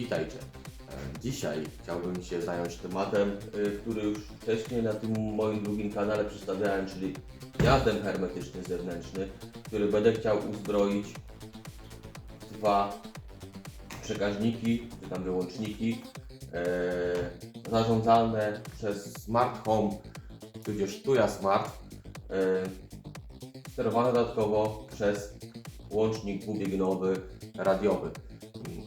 Witajcie. E, Dzisiaj chciałbym się zająć tematem, y, który już wcześniej na tym moim drugim kanale przedstawiałem, czyli gniazdem hermetyczny zewnętrzny, który będę chciał uzbroić dwa przekaźniki, czy tam wyłączniki e, zarządzane przez Smart Home, tudzież Tuya Smart, e, sterowane dodatkowo przez łącznik dwubiegunowy radiowy.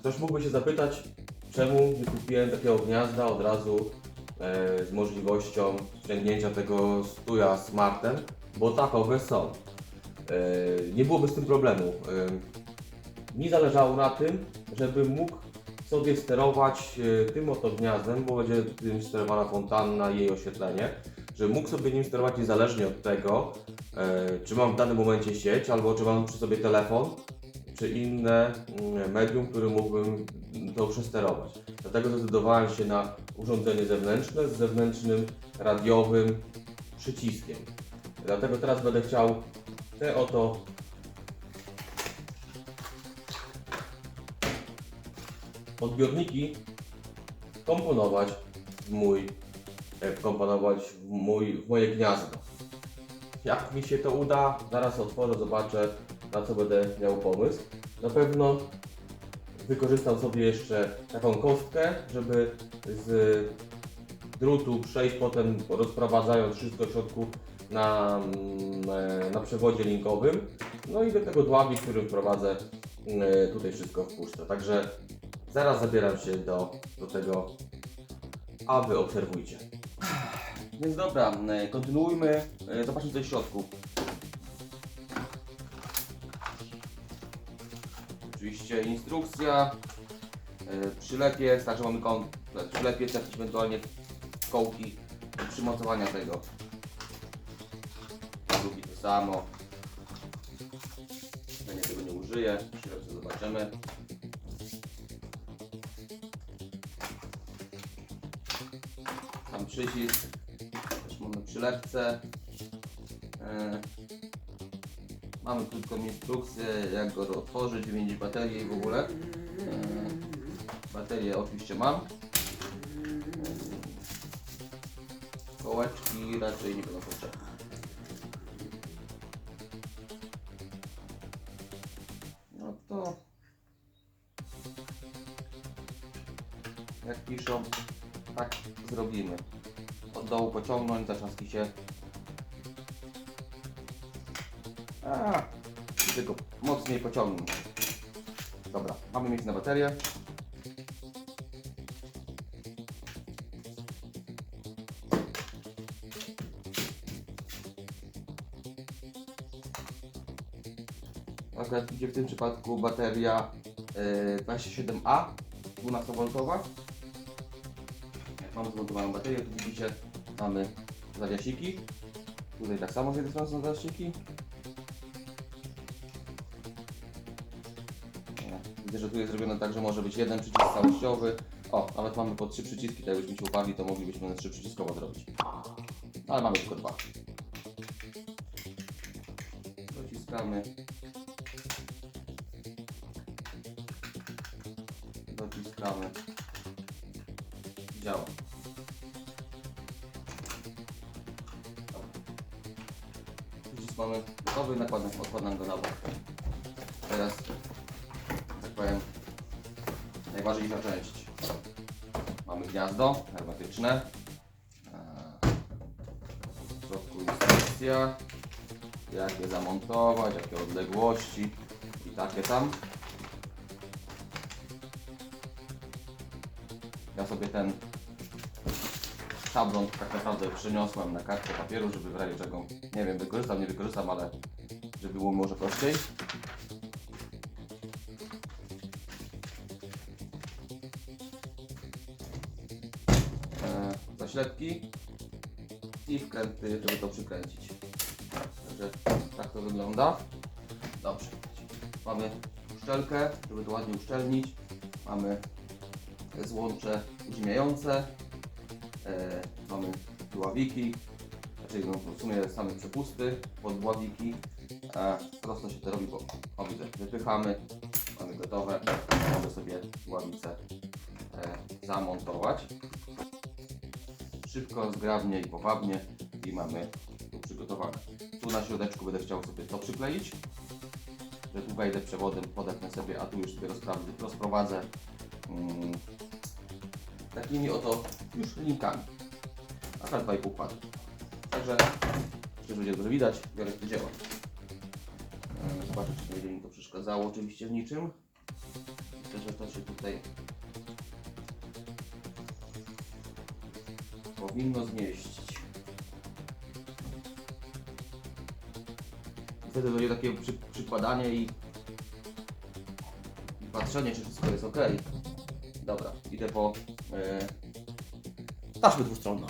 Ktoś mógłby się zapytać, czemu nie kupiłem takiego gniazda od razu e, z możliwością ściągnięcia tego stuja smartem, bo takowe są. E, nie byłoby z tym problemu. E, mi zależało na tym, żebym mógł sobie sterować e, tym oto gniazdem, bo będzie tym sterowana fontanna i jej oświetlenie, że mógł sobie nim sterować niezależnie od tego, e, czy mam w danym momencie sieć, albo czy mam przy sobie telefon, czy inne mm, medium, którym mógłbym to przesterować. Dlatego zdecydowałem się na urządzenie zewnętrzne z zewnętrznym radiowym przyciskiem. Dlatego teraz będę chciał te oto odbiorniki komponować w mój, e, komponować w, mój, w moje gniazdo. Jak mi się to uda, zaraz otworzę, zobaczę na co będę miał pomysł. Na pewno wykorzystam sobie jeszcze taką kostkę, żeby z drutu przejść potem rozprowadzając wszystko w środku na, mm, e, na przewodzie linkowym. No i do tego dławi, którym wprowadzę e, tutaj wszystko wpuszczę. Także zaraz zabieram się do, do tego, a wy obserwujcie. Więc dobra, e, kontynuujmy. Zobaczmy co jest w środku. Oczywiście instrukcja, yy, przylepiec, także mamy komplet, przylepiec, jakieś ewentualnie kołki do przymocowania tego. Drugi to samo. Ja tego nie użyję, przylepce zobaczymy. Tam przycisk, też mamy przylepce. Yy, Mamy krótką instrukcję, jak go otworzyć, wymienić baterię i w ogóle. Eee, Baterię oczywiście mam. Kołeczki raczej nie będą potrzebne. No to... Jak piszą, tak zrobimy. Od dołu pociągnąć, zatrzaski się A, tylko mocniej pociągnąć. Dobra, mamy miejsce na baterię. Akurat idzie w tym przypadku bateria yy, 27A 12V. Jak mamy zmontowaną baterię, to widzicie, mamy zawiasiki. Tutaj tak samo z jednej strony są zawiasiki. Że tu jest zrobione tak, że może być jeden przycisk całościowy. O, nawet mamy po trzy przyciski, tak jakbyśmy się uparli, to moglibyśmy trzy przyciskowo zrobić. Ale mamy tylko dwa. Dociskamy. Dociskamy. Działa. Przycisk mamy gotowy, nakładam, odkładam go na bok. Teraz najważniejsza część. Mamy gniazdo hermetyczne. Eee, W środku instrukcja, jak je zamontować, jakie odległości i takie tam. Ja sobie ten szablon tak naprawdę przyniosłem na kartkę papieru, żeby w razie czego, nie wiem, wykorzystam, nie wykorzystam, ale żeby było może prościej. E, zaślepki i wkręty, żeby to przykręcić. Także tak to wygląda. Dobrze. Mamy uszczelkę, żeby to ładnie uszczelnić. Mamy złącze uziemiające. E, mamy dławiki, znaczy no, w sumie same przepusty pod dławiki. E, prosto się to robi, bo o widzę, wypychamy, mamy gotowe, możemy sobie dławice zamontować. Szybko, zgrabnie i powabnie i mamy to przygotowane. Tu na środeczku będę chciał sobie to przykleić, że tu wejdę przewodem, podepnę sobie, a tu już sobie rozprowadzę mm, takimi oto już linkami. A tak 2,5 pady. Także, będzie dobrze widać, biorę do dzieła. E, Zobaczę, czy nie będzie mi to przeszkadzało oczywiście w niczym. Myślę, że to się tutaj powinno zmieścić. Wtedy będzie takie przy, przykładanie i, i patrzenie, czy wszystko jest ok. Dobra, idę po e, taśmę dwustronną.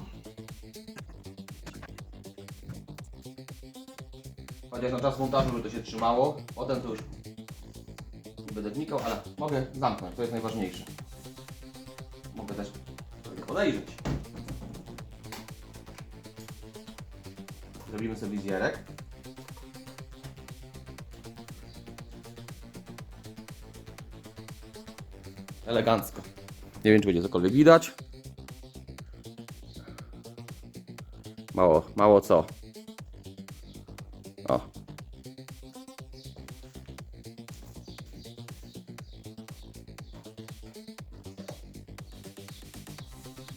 Chociaż na czas montażu, żeby to się trzymało, potem to już będę wnikał, ale mogę zamknąć, to jest najważniejsze. Mogę też podejrzeć. Zrobimy sobie wizjerek. Elegancko. Nie wiem, czy będzie cokolwiek widać. Mało, mało co. O.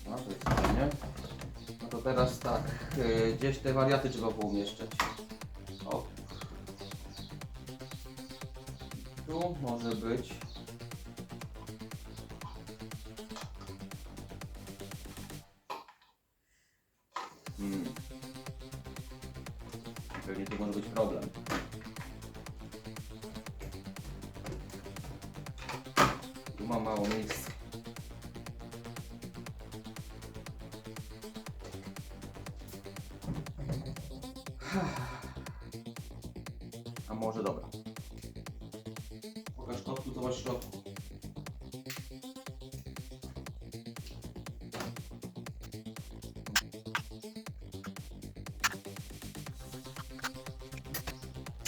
No to jest fajnie. To teraz tak, yy, gdzieś te wariaty trzeba poumieszczać. O. Tu może być. Masz w środku.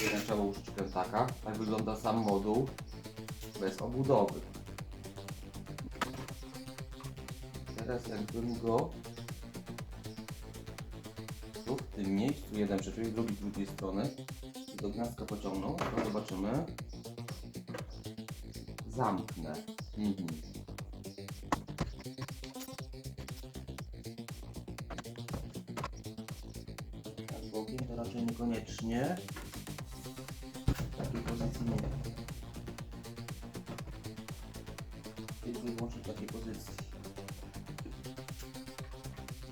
Jeden trzeba użyć. Tak wygląda sam moduł bez obudowy. Teraz jakbym go tu w tym miejscu jeden przyczepił, drugi z drugiej strony do gniazdka pociągnął, to zobaczymy. Zamknę. Mhm. Tak bokiem to raczej niekoniecznie. W takiej pozycji nie. Tylko i wyłącznie w takiej pozycji.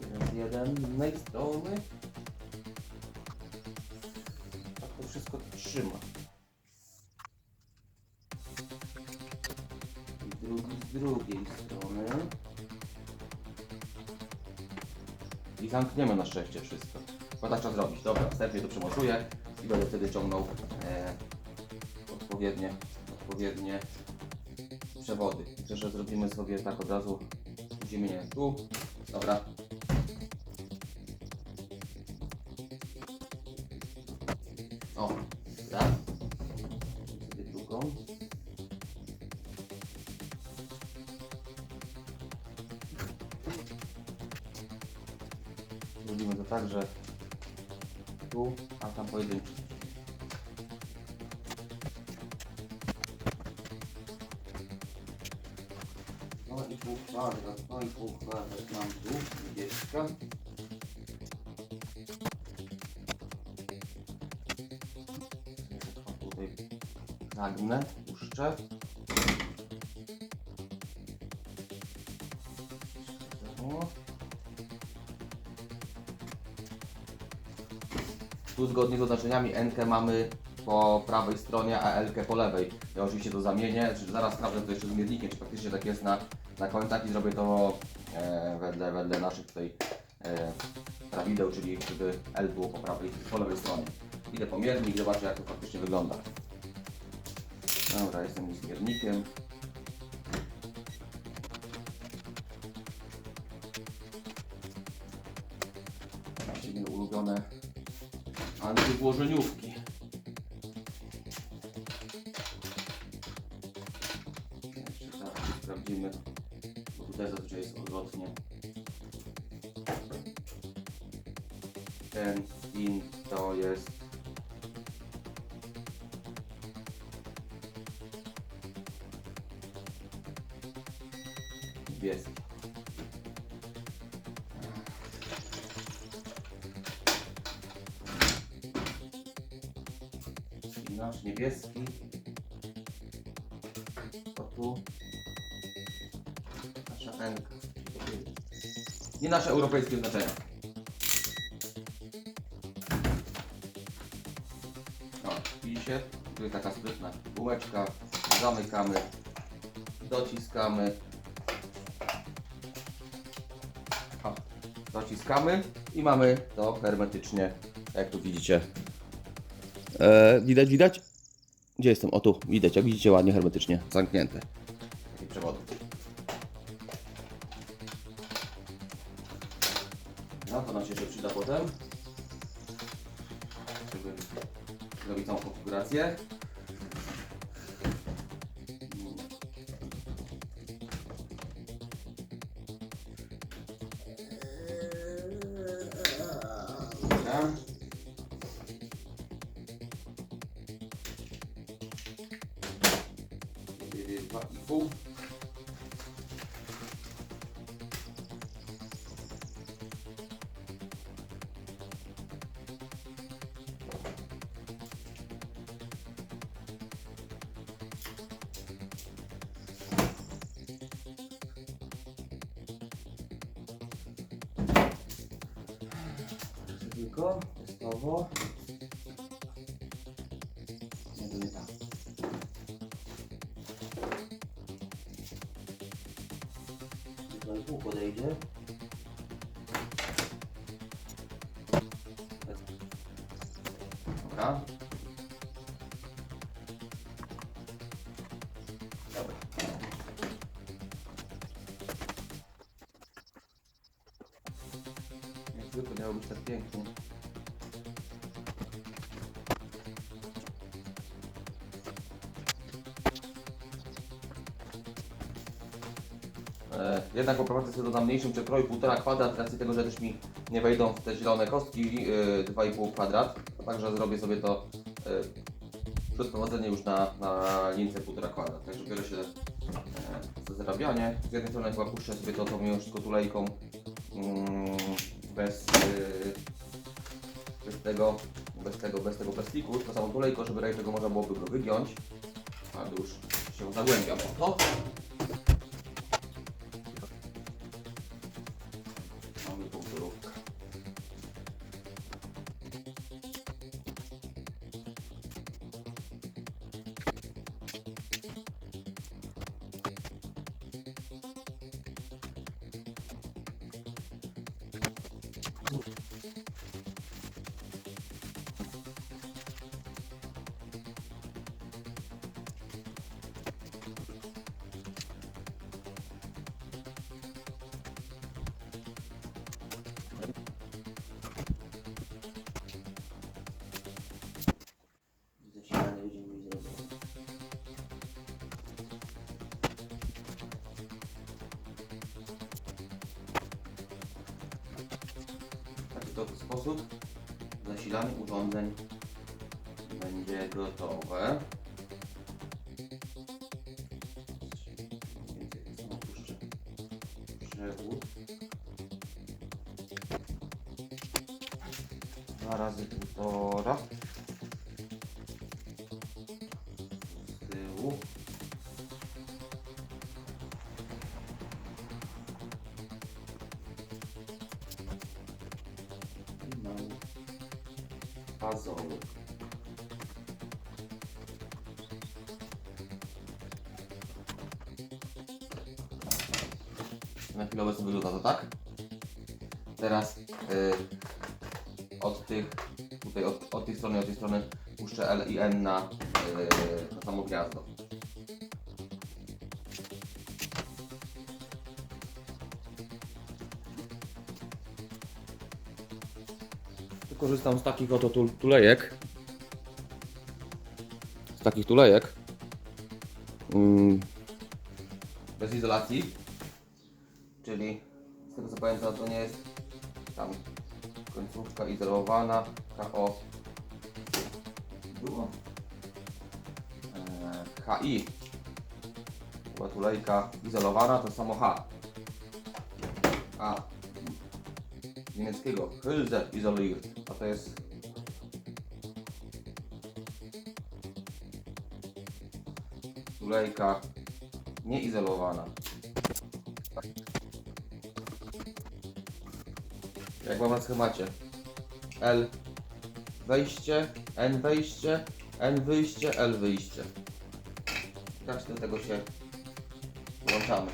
Jeden jeden, z innej zamkniemy na szczęście wszystko. Bo tak trzeba zrobić. Dobra, wstępnie to przemocuję i będę wtedy ciągnął e, odpowiednie, odpowiednie przewody. Myślę, że zrobimy sobie tak od razu ziemię tu. Dobra. O. Sobie drugą. Tak, że tu, a tam pojedynczy. No i pół kwadrat, no i pół kwadrat mam tu, dwudziestka. Tutaj zagnę, puszczę. Tu zgodnie z oznaczeniami N mamy po prawej stronie, a L po lewej. Ja oczywiście to zamienię, zaraz sprawdzę to jeszcze z miernikiem, czy faktycznie tak jest na, na końcach i zrobię to e, wedle, wedle naszych tutaj e, prawideł, czyli żeby L było po prawej, po lewej stronie. Idę po miernik i zobaczę jak to faktycznie wygląda. Dobra, jestem z miernikiem. Ten pin to jest niebieski. Nasz niebieski. To tu. Nasza N. Nie nasze europejskie znaczenia. Bułeczka. Zamykamy. Dociskamy. O, dociskamy i mamy to hermetycznie, jak tu widzicie. E, widać, widać? Gdzie jestem? O tu, widać, jak widzicie ładnie hermetycznie zamknięte. Tylko testowo. Nie, nie tak. Tutaj pół podejdzie. Dobra. Zwykle miało być tak pięknie. Jednak poprowadzę sobie dodam mniejszym przekroju 1,5 kwadrat, racji tego, że też mi nie wejdą w te zielone kostki e, 2,5 kwadrat. Także zrobię sobie to e, przez prowadzenie już na, na lince 1,5 kwadrat. Także biorę się e, za zarabianie. Z jednej strony chyba puszczę sobie to tą już tylko tulejką mm, bez, e, bez tego, bez tego, bez tego plastiku, tylko samą tulejką, żeby raczej tego można byłoby go wygiąć. A już się zagłębiam o to. To sposób zasilanie urządzeń będzie gotowe. Na chwilę obecną wygląda to tak. Teraz y, od tych, tutaj od, od tej strony, od tej strony puszczę L i N na, y, na samo gniazdo. Korzystam z takich oto tul- tulejek. Z takich tulejek. Mm. Bez izolacji. Czyli z tego co pamiętam to nie jest tam końcówka izolowana, KO było. E, HI była tulejka izolowana, to samo H. A. Z niemieckiego Hülse isoliert, a to jest tulejka nieizolowana. Jak mam na schemacie. L wejście, N wejście, N wyjście, L wyjście. Tak do tego się włączamy.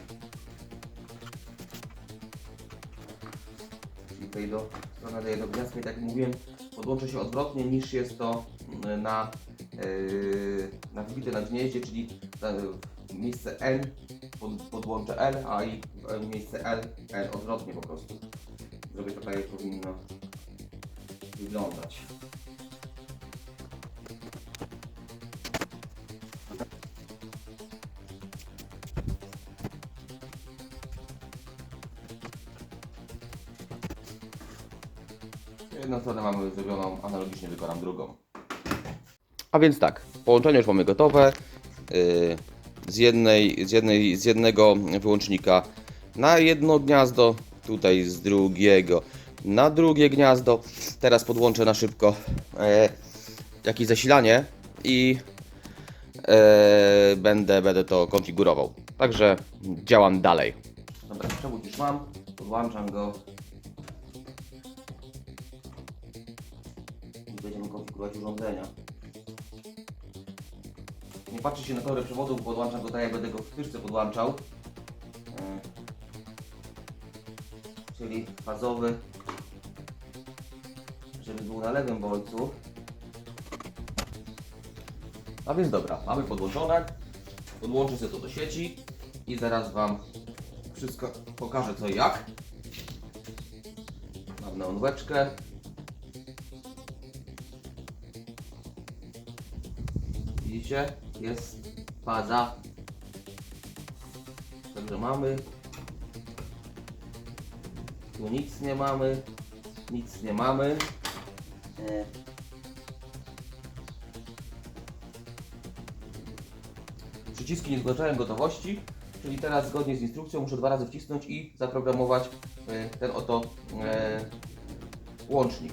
Czyli tutaj do strony daję do i tak jak mówiłem, podłączę się odwrotnie niż jest to mm, na, yy, na wbite na gnieździe, czyli na, w miejsce N pod, podłączę L, a i w miejsce L, N odwrotnie po prostu. Zrobię to tak jak powinno wyglądać. Jedną stronę mamy zrobioną, analogicznie wykonam drugą. A więc tak, połączenie już mamy gotowe. Yy, z, jednej, z, jednej, z jednego wyłącznika na jedno gniazdo, tutaj z drugiego na drugie gniazdo. Teraz podłączę na szybko e, jakieś zasilanie i e, będę, będę to konfigurował. Także działam dalej. Dobra, przewód już mam, podłączam go. I będziemy konfigurować urządzenia. Nie patrzę się na tory przewodu, podłączam go tak jak będę go w wtyczce podłączał. Czyli fazowy, żeby był na lewym bolcu. A więc dobra, mamy podłączone. Podłączę sobie to do sieci i zaraz Wam wszystko pokażę co i jak. Mam neonweczkę. Widzicie? Jest faza. Także mamy. Nic nie mamy. Nic nie mamy. E. Przyciski nie zgłaszają gotowości, czyli teraz zgodnie z instrukcją muszę dwa razy wcisnąć i zaprogramować e, ten oto e, łącznik.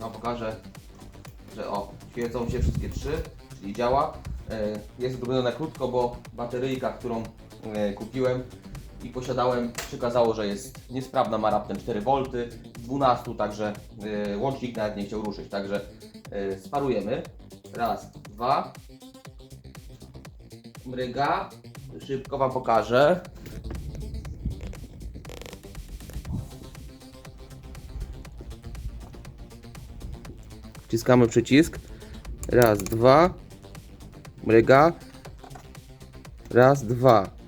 No pokażę, że o, świecą się wszystkie trzy, czyli działa. Jest zrobione na krótko, bo bateryjka, którą kupiłem i posiadałem, przekazało, że jest niesprawna, ma raptem 4 V, 12, także e, łącznik nawet nie chciał ruszyć, także e, sparujemy. Raz, dwa. Mryga. Szybko Wam pokażę. Wciskamy przycisk. Raz, dwa. Mryga. Raz, dwa.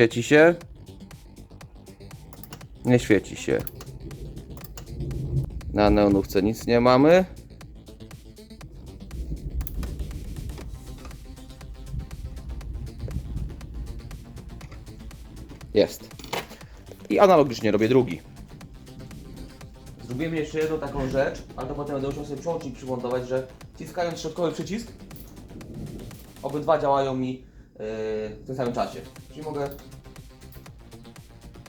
Świeci się? Nie świeci się. Na neonówce nic nie mamy. Jest. I analogicznie robię drugi. Zrobimy jeszcze jedną taką rzecz, ale to potem będę musiał sobie przełącznik przymontować, że wciskając środkowy przycisk, obydwa działają mi w tym samym czasie. Czyli mogę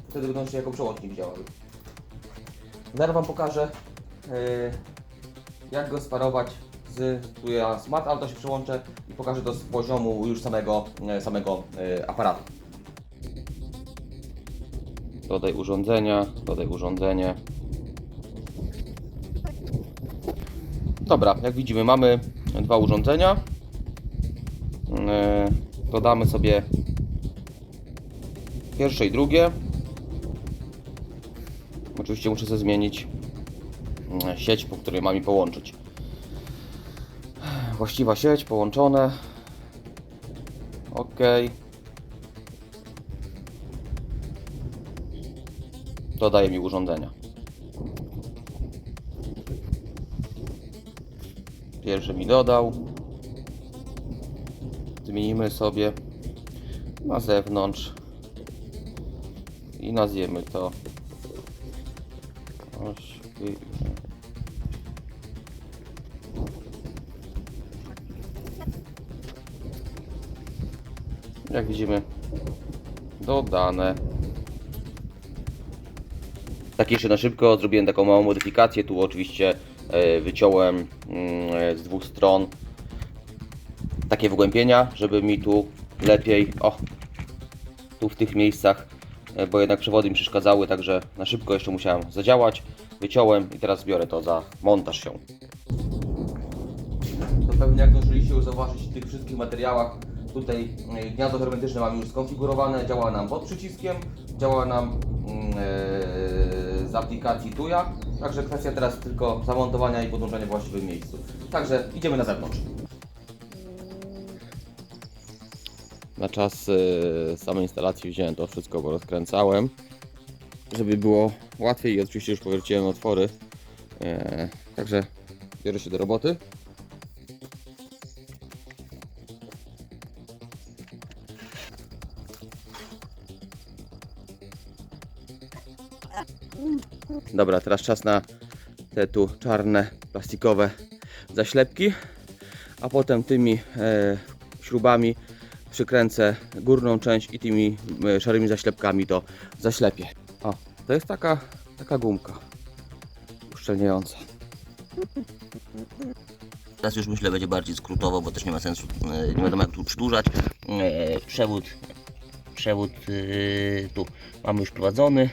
wtedy się jako przełącznik działały. Zaraz Wam pokażę, yy, jak go sparować z ja Smart Auto się przyłączę i pokażę to z poziomu już samego, yy, samego yy, aparatu. Dodaj urządzenia, dodaj urządzenie. Dobra, jak widzimy mamy dwa urządzenia. Dodamy sobie pierwsze i drugie. Oczywiście muszę sobie zmienić mm, sieć, po której mam je połączyć. Właściwa sieć, połączone. OK. Dodaje mi urządzenia. pierwszy mi dodał. Zmienimy sobie na zewnątrz i nazwiemy to Jak widzimy, dodane. Tak jeszcze na szybko zrobiłem taką małą modyfikację. Tu oczywiście e, wyciąłem mm, z dwóch stron takie wgłębienia, żeby mi tu lepiej, o, tu w tych miejscach, e, bo jednak przewody mi przeszkadzały, także na szybko jeszcze musiałem zadziałać. Wyciąłem i teraz biorę to za montaż się. To pewnie jak zdążyliście już zauważyć w tych wszystkich materiałach, tutaj e, gniazdo hermetyczne mamy już skonfigurowane, działa nam pod przyciskiem, działa nam e, z aplikacji Tuya, także kwestia teraz tylko zamontowania i podłączenia w właściwym miejscu. Także idziemy na zewnątrz. Na czas e, samej instalacji wziąłem to wszystko, bo rozkręcałem, żeby było łatwiej i oczywiście już powierciłem otwory. E, Także biorę się do roboty. Dobra, teraz czas na te tu czarne, plastikowe zaślepki, a potem tymi e, śrubami przykręcę górną część i tymi e, szarymi zaślepkami to zaślepię. O, to jest taka, taka gumka uszczelniająca. Teraz już myślę będzie bardziej skrótowo, bo też nie ma sensu, e, nie wiadomo jak tu przedłużać. E, Przewód, przewód tu mamy już prowadzony.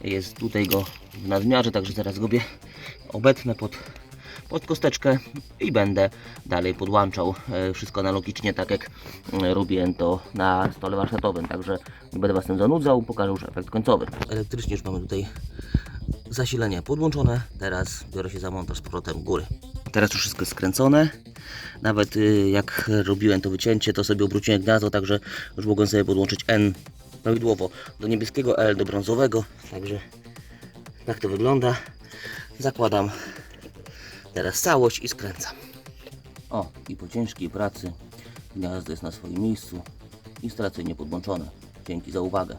Jest tutaj go w nadmiarze, także zaraz go obetnę pod, pod kosteczkę i będę dalej podłączał e, wszystko analogicznie, tak jak e, robiłem to na stole warsztatowym. Także nie będę Was tym zanudzał, pokażę już efekt końcowy. Elektrycznie już mamy tutaj zasilanie podłączone. Teraz biorę się za montaż z powrotem góry. Teraz już wszystko jest skręcone. Nawet y, jak robiłem to wycięcie, to sobie obróciłem gniazdo, także już mogłem sobie podłączyć N prawidłowo do niebieskiego, L do brązowego. Także tak to wygląda. Zakładam teraz całość i skręcam. O, i po ciężkiej pracy gniazdo jest na swoim miejscu. Instalacyjnie podłączone. Dzięki za uwagę.